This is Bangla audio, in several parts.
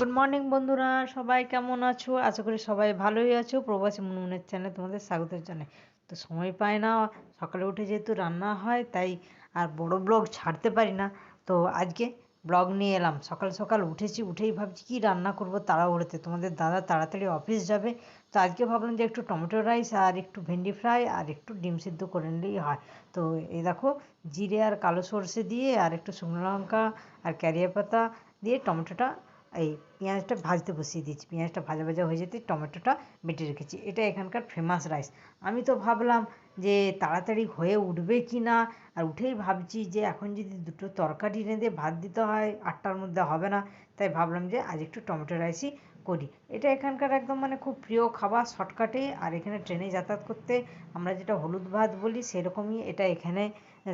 গুড মর্নিং বন্ধুরা। সবাই কেমন আছো? আশা করি সবাই ভালোই আছো। প্রবাসী মুনমুনের চ্যানেলে তোমাদের স্বাগত জানাই। তো সময় পায় না, সকালে উঠে যেহেতু রান্না হয়, তাই আর বড় ব্লগ ছাড়তে পারি না। তো আজকে ব্লগ নিয়ে এলাম। সকাল সকাল উঠেছি, উঠেই ভাবছি কি রান্না করব তাড়াহুড়োতে। তোমাদের দাদা তাড়াতাড়ি অফিস যাবে। তো আজকে ভাবলাম যে একটু টমেটো রাইস আর একটু ভেন্ডি ফ্রাই আর একটু ডিম সিদ্ধ করে নিলেই হয়। তো এই দেখো, জিরে আর কালো সর্ষে দিয়ে আর একটু শুকনো লঙ্কা আর ক্যারিয়া পাতা দিয়ে টমেটোটা এই পেঁয়াজটা ভাজতে বসিয়ে দিয়েছি। পেঁয়াজটা ভাজা ভাজা হয়ে যেতে টমেটোটা বেটে রেখেছি। এটা এখানকার ফেমাস রাইস আমি তো ভাবলাম যে তাড়াতাড়ি হয়ে উঠবে কি না? আর উঠেই ভাবছি যে এখন যদি দুটো তরকারি রেঁধে ভাত দিতে হয়, আটটার মধ্যে হবে না। তাই ভাবলাম যে আজ একটু টমেটো রাইসই করি। এটা এখানকার একদম মানে খুব প্রিয় খাবার শর্টকাটে আর এখানে ট্রেনে যাতায়াত করতে আমরা যেটা হলুদ ভাত বলি, সেরকমই এটা এখানে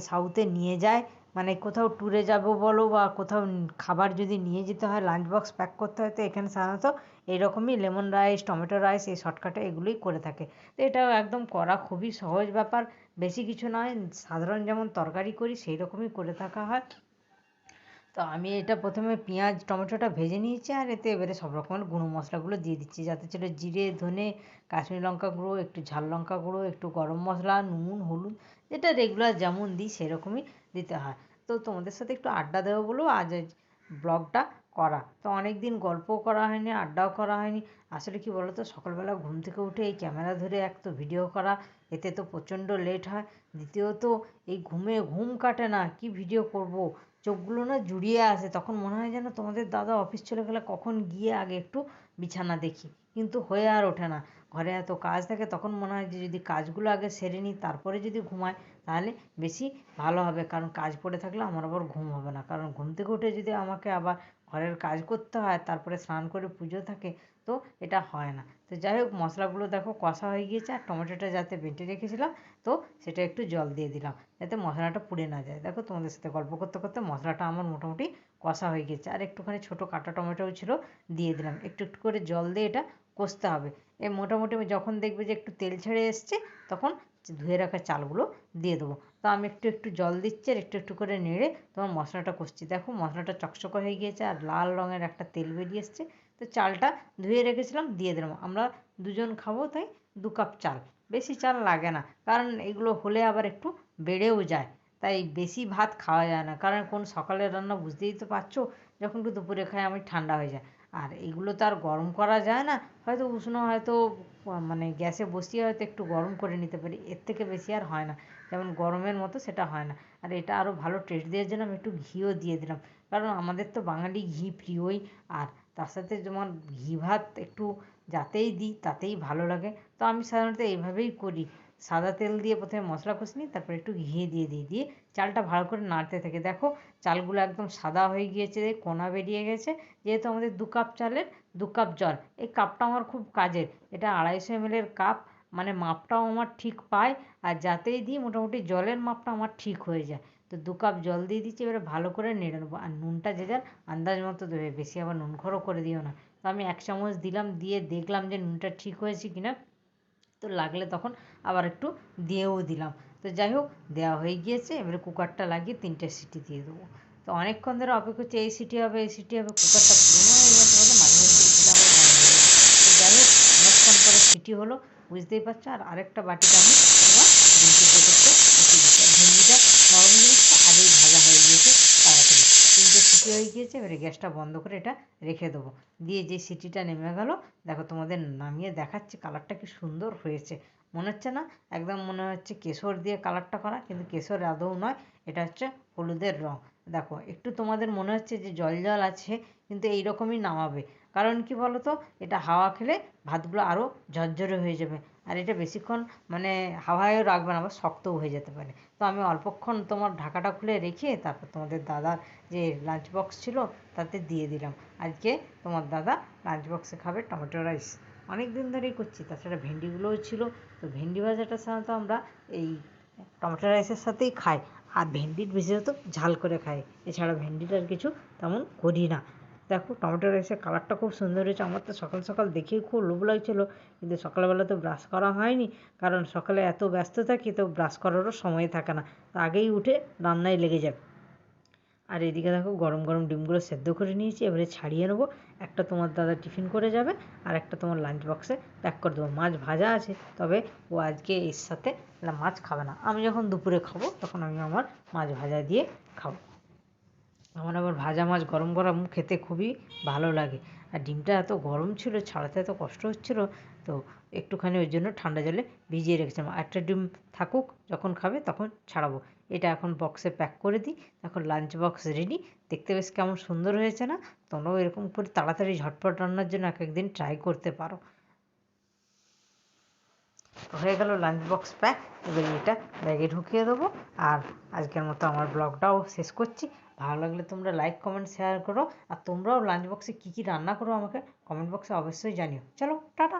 সাউথে নিয়ে যায়। মানে কোথাও ট্যুরে যাব বলো বা কোথাও খাবার যদি নিয়ে যেতে হয় লাঞ্চ বক্স প্যাক করতে হয়, তো এখানে সাধারণত এরকমই লেমন রাইস টমেটো রাইস এই শর্টকাটে এগুলোই করে থাকে। তো এটাও একদম করা খুবই সহজ ব্যাপার। বেশি কিছু নয়, সাধারণ যেমন তরকারি করি সেই রকমই করে থাকা হয়। তো আমি এটা প্রথমে পেঁয়াজ, টমেটোটা ভেজে নিয়েছি আর এতে এবারে সব রকমের গুঁড়ো মশলাগুলো দিয়ে দিচ্ছি। যাতে ছিল জিরে, ধনে, কাশ্মীরি লঙ্কা গুঁড়ো, একটু ঝাল লঙ্কা গুঁড়ো, একটু গরম মশলা, নুন, হলুদ, যেটা রেগুলার যেমন দিই সেরকমই দিতে হয়। তো তোমাদের সাথে একটু আড্ডা দেবো বলেও আজ ব্লগটা করা। তো অনেক দিন গল্পও করা হয়নি, আড্ডাও করা হয়নি। আসলে কি বলো তো সকালবেলা ঘুম থেকে উঠে এই ক্যামেরা ধরে এক তো ভিডিও করা, এতে তো প্রচণ্ড লেট হয়। দ্বিতীয়ত, এই ঘুমে ঘুম কাটে না, কি ভিডিও করব? চোখগুলো না জুড়িয়ে আসে তখন মনে হয় যেন তোমাদের দাদা অফিস চলে গেলে কখন গিয়ে আগে একটু বিছানা দেখি। কিন্তু হয়ে আর ওঠে না। ঘরে এত কাজ থাকে, তখন মনে হয় যে যদি কাজগুলো আগে সেরে নিই, তারপরে যদি ঘুমাই, তাহলে বেশি ভালো হবে। কারণ কাজ পড়ে থাকলে আমার আবার ঘুম হবে না। কারণ ঘুম থেকে উঠে যদি আমাকে আবার ঘরের কাজ করতে হয়, তারপরে স্নান করে পুজো থাকে, তো এটা হয় না। তো যাই হোক, মশলাগুলো দেখো কষা হয়ে গিয়েছে, আর টমেটোটা যাতে বেটে রেখেছিলাম, তো সেটা একটু জল দিয়ে দিলাম, যাতে মশলাটা পুড়ে না যায়। দেখো তোমাদের সাথে গল্প করতে করতে মশলাটা আমার মোটামুটি কষা হয়ে গেছে আর একটুখানি ছোটো কাটা টমেটোও ছিল, দিয়ে দিলাম। একটু একটু করে জল দিয়ে এটা কষতে হবে। এ মোটামুটি যখন দেখবে যে একটু তেল ছেড়ে এসছে, তখন ধুয়ে রাখা চালগুলো দিয়ে দেবো। তো আমি একটু একটু জল দিচ্ছি আর একটু একটু করে নেড়ে তোমার মশলাটা কষছি। দেখো মশলাটা চকচকে হয়ে গিয়েছে আর লাল রঙের একটা তেল বেরিয়ে এসছে। তো চালটা ধুয়ে রেখেছিলাম, দিয়ে দিলাম। আমরা দুজন খাব তাই দু কাপ চাল। বেশি চাল লাগে না, কারণ এগুলো হলে আবার একটু বেড়েও যায়। তাই বেশি ভাত খাওয়া যায় না, কারণ কোন সকালের রান্না বুঝতেই তো পারছ, যখন একটু দুপুরে খাই আমি ঠান্ডা হয়ে যায়। আর এগুলো তো আর গরম করা যায় না। হয়তো উষ্ণ, হয়তো মানে গ্যাসে বসিয়ে হয়তো একটু গরম করে নিতে পারি। এর থেকে বেশি আর হয় না। যেমন গরমের মতো সেটা হয় না। আর এটা আরও ভালো টেস্ট দেওয়ার জন্য আমি একটু ঘিও দিয়ে দিলাম। কারণ আমাদের তো বাঙালি ঘি প্রিয়ই। আর তার সাথে যেমন ঘি ভাত একটু যাতেই দিই, তাতেই ভালো লাগে। তো আমি সাধারণত এইভাবেই করি। সাদা তেল দিয়ে প্রথমে মশলা কষে নিই, তারপরে একটু ঘি দিয়ে দিই। দিয়ে চালটা ভালো করে নাড়তে থাকে। দেখো, চালগুলো একদম সাদা হয়ে গিয়েছে কোনা বেরিয়ে গেছে। যেহেতু আমাদের দু কাপ চালের, দু কাপ জল। এই কাপটা আমার খুব কাজের। এটা আড়াইশো এমএলের কাপ। মানে মাপটাও আমার ঠিক পায় আর যাতেই দিই, মোটামুটি জলের মাপটা আমার ঠিক হয়ে যায়। তো দু কাপ জল দিয়ে দিচ্ছি, এবারে ভালো করে নেড়ে নেব। আর নুনটা যে যার আন্দাজ মতো দেবে। বেশি আবার নুন খরও করে দিও না। তো আমি এক চামচ দিলাম, দিয়ে দেখলাম যে নুনটা ঠিক হয়েছে কিনা। তো লাগলে তখন আবার একটু দিয়েও দিলাম। তো যাই হোক, দেওয়া হয়ে গিয়েছে। এবারে কুকারটা লাগিয়ে তিনটে সিটি দিয়ে দেবো। তো অনেকক্ষণ ধরে অপেক্ষা করছি, এই সিটি হবে, এই সিটি হবে, কুকারটা পুরোনো হয়ে গেছে বলে মাঝে মাঝে তো যাই হোক, অনেকক্ষণ পরে সিটি হলো, বুঝতেই পারছ? আর আরেকটা বাটিতে আমি এবার ভেন্ডি করতে বসিয়ে দিচ্ছি আর ভেন্ডিটা নরম জিনিসটা আগেই ভাজা হয়ে গিয়েছে তাড়াতাড়ি সিটি হয়ে গিয়েছে, এবারে গ্যাসটা বন্ধ করে এটা রেখে দেবো। দিয়ে যে সিটিটা নেমে গেল, দেখো তোমাদের নামিয়ে দেখাচ্ছে কালারটা কি সুন্দর হয়েছে। মনে হচ্ছে না? একদম মনে হচ্ছে কেশর দিয়ে কালারটা করা, কিন্তু কেশর আদৌ নয়, এটা হচ্ছে হলুদের রঙ দেখো, একটু তোমাদের মনে হচ্ছে যে জল জল আছে, কিন্তু এই রকমই নামাবে। কারণ কি বলো তো এটা হাওয়া খেলে ভাতগুলো আরও ঝরঝরে হয়ে যাবে। আর এটা বেশিক্ষণ মানে হাওয়ায়ও রাখবে না আবার শক্তও হয়ে যেতে পারে। তো আমি অল্পক্ষণ তোমার ঢাকাটা খুলে রেখে তারপর তোমাদের দাদার যে লাঞ্চ বক্স ছিল তাতে দিয়ে দিলাম। আজকে তোমার দাদা লাঞ্চ বক্সে খাবে টমেটো রাইস অনেক দিন ধরেই করছি, তাছাড়া ভেন্ডিগুলোও ছিল। তো ভেন্ডি ভাজাটা সাধারণত আমরা এই টমেটো রাইসের সাথেই খাই। আর ভেন্ডির বিশেষত ঝাল করে খাই। এছাড়া ভেন্ডিটার কিছু তেমন করি না। দেখো, টমেটো রাইসের কালারটা খুব সুন্দর হয়েছে। আমার তো সকাল সকাল দেখেই খুব লোভ লাগছিল। কিন্তু সকালবেলা তো ব্রাশ করা হয়নি। কারণ সকালে এত ব্যস্ত থাকি তো ব্রাশ করারও সময় থাকে না। তো আগেই উঠে রান্নায় লেগে যাবে। আর এদিকে দেখো, গরম গরম ডিমগুলো সেদ্ধ করে নিয়েছি। এবারে ছাড়িয়ে নেব। একটা তোমার দাদা টিফিন করে যাবে আর একটা তোমার লাঞ্চ বক্সে প্যাক করে দেবো। মাছ ভাজা আছে, তবে ও আজকে এর সাথে মাছ খাবে না। আমি যখন দুপুরে খাব, তখন আমি আমার মাছ ভাজা দিয়ে খাব। আমার আবার ভাজা মাছ গরম গরম খেতে খুবই ভালো লাগে। আর ডিমটা এত গরম ছিল, ছাড়াতে এত কষ্ট হচ্ছিল, তো একটুখানি ওই জন্য ঠান্ডা জলে ভিজিয়ে রেখেছিলাম। একটা ডিম থাকুক, যখন খাবে তখন ছাড়াবো। এটা এখন বক্সে প্যাক করে দিই, এখন লাঞ্চ বক্স রেডি দেখতে বেশ কেমন সুন্দর হয়েছে না? তোমরাও এরকম করে তাড়াতাড়ি ঝটপট রান্নার জন্য এক একদিন ট্রাই করতে পারো। হয়ে গেল লাঞ্চ বক্স প্যাক এবার এটা ব্যাগে ঢুকিয়ে দেবো। আর আজকের মতো আমার ব্লগটাও শেষ করছি। ভালো লাগলে তোমরা লাইক কমেন্ট শেয়ার করো। আর তোমরাও লাঞ্চ বক্সে কী কী রান্না করো আমাকে কমেন্ট বক্সে অবশ্যই জানিও। চলো, টাটা।